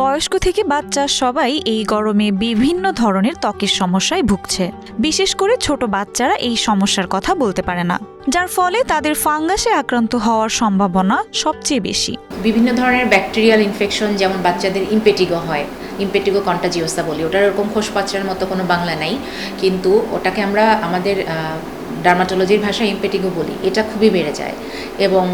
বয়স্ক থেকে বাচ্চা সবাই এই গরমে বিভিন্ন ধরনের ত্বকের সমস্যায় ভুগছে। বিশেষ করে ছোট বাচ্চারা এই সমস্যার কথা বলতে পারে না, যার ফলে তাদের ফাঙ্গাসে আক্রান্ত হওয়ার সম্ভাবনা সবচেয়ে বেশি। বিভিন্ন ধরনের ব্যাকটেরিয়াল ইনফেকশন যেমন বাচ্চাদের ইম্পেটিগো হয়, ইম্পেটিগো কন্টাজিওসা বলি। ওটার এরকম খোসপাচড়ার মতো কোনো বাংলা নাই, কিন্তু ওটাকে আমরা আমাদের ডার্মাটোলজির ভাষায় ইম্পেটিগো বলি। এটা খুবই বেড়ে যায় এবং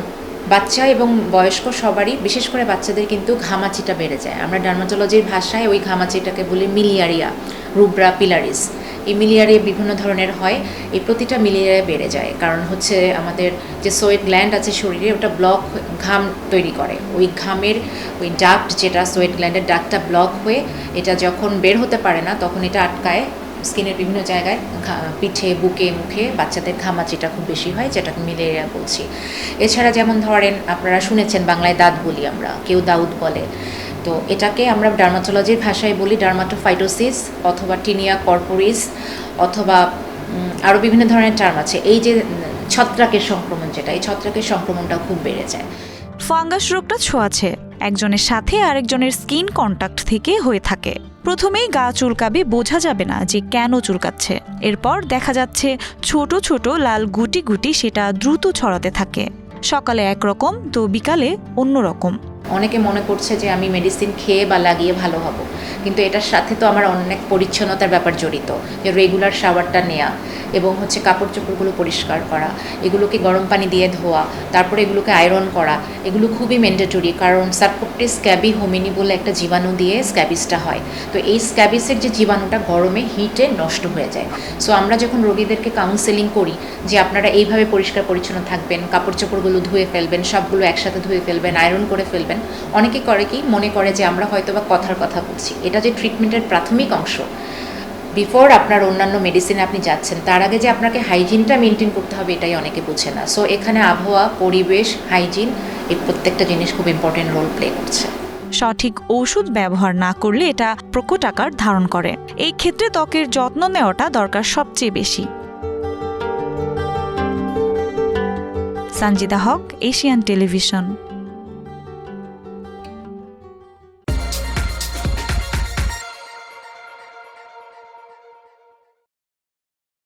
বাচ্চা এবং বয়স্ক সবারই, বিশেষ করে বাচ্চাদের কিন্তু ঘামাচিটা বেড়ে যায়। আমরা ডার্মাটোলজির ভাষায় ওই ঘামাচিটাকে বলি মিলিয়ারিয়া, রুব্রা পিলারিস। এই মিলিয়ারিয়া বিভিন্ন ধরনের হয়, এই প্রতিটা মিলিয়ারিয়া বেড়ে যায়। কারণ হচ্ছে আমাদের যে সোয়েট গ্ল্যান্ড আছে শরীরে, ওটা ব্লক ঘাম তৈরি করে। ওই ঘামের ওই ডাক্ট যেটা সোয়েট গ্ল্যান্ডের ডাক্টটা ব্লক হয়ে, এটা যখন বের হতে পারে না, তখন এটা আটকায় স্কিনের বিভিন্ন জায়গায় পিঠে, বুকে, মুখে বাচ্চাদের ঘামাচিটা খুব বেশি হয় যেটাকে মিলেরিয়া বলছি। এছাড়া যেমন ধরেন, আপনারা শুনেছেন বাংলায় দাঁত বলি আমরা, কেউ দাউদ বলে। তো এটাকে আমরা ডার্মাটোলজির ভাষায় বলি ডার্মাটোফাইটোসিস অথবা টিনিয়া কর্পোরিস অথবা আরও বিভিন্ন ধরনের টার্ম আছে। এই যে, ছত্রাকের সংক্রমণ যেটা, এই ছত্রাকের সংক্রমণটাও খুব বেড়ে যায়। ফাঙ্গাস রোগটা ছোঁয়াছে। একজনের সাথে আরেকজনের স্কিন কন্টাক্ট থেকে হয়ে থাকে। প্রথমেই গা চুলকাবে, বোঝা যাবে না যে কেন চুলকাচ্ছে। এরপর দেখা যাচ্ছে ছোট ছোট লাল গুটি গুটি সেটা দ্রুত ছড়াতে থাকে। সকালে একরকম, তো বিকালে অন্যরকম। অনেকে মনে করছে যে আমি মেডিসিন খেয়ে বা লাগিয়ে ভালো হব। কিন্তু এটার সাথে তো আমার অনেক পরিচ্ছন্নতার ব্যাপার জড়িত, যে রেগুলার শাওয়ারটা নেওয়া এবং হচ্ছে কাপড় চোপড়গুলো পরিষ্কার করা, এগুলোকে গরম পানি দিয়ে ধোয়া, তারপরে এগুলোকে আয়রন করা, এগুলো খুবই ম্যান্ডেটরি কারণ সার্কোপ্টিস স্ক্যাবি হোমিনি বলে একটা জীবাণু দিয়ে স্ক্যাবিসটা হয়। তো এই স্ক্যাবিসের যে জীবাণুটা গরমে হিটে নষ্ট হয়ে যায়। সো আমরা যখন রোগীদেরকে কাউন্সেলিং করি যে আপনারা এইভাবে পরিষ্কার পরিচ্ছন্ন থাকবেন কাপড় চোপড়গুলো ধুয়ে ফেলবেন, সবগুলো একসাথে ধুয়ে ফেলবেন আয়রন করে ফেলবেন অনেকে করে কি, মনে করে যে আমরা হয়তো বা কথার কথা বলছি। এটা যে ট্রিটমেন্টের প্রাথমিক অংশ বিফোর আপনার অন্যান্য মেডিসিনে আপনি যাচ্ছেন, তার আগে যে আপনাকে হাইজিনটা মেনটেন করতে হবে, এটাই অনেকে বুঝে না। সো এখানে আবহাওয়া, পরিবেশ হাইজিন এই প্রত্যেকটা জিনিস খুব ইম্পর্টেন্ট রোল প্লে করছে। সঠিক ঔষধ ব্যবহার না করলে এটা প্রকট আকার ধারণ করে। এই ক্ষেত্রে ত্বকের যত্ন নেওয়াটা দরকার সবচেয়ে বেশি। Sanjida Haque, Asian television.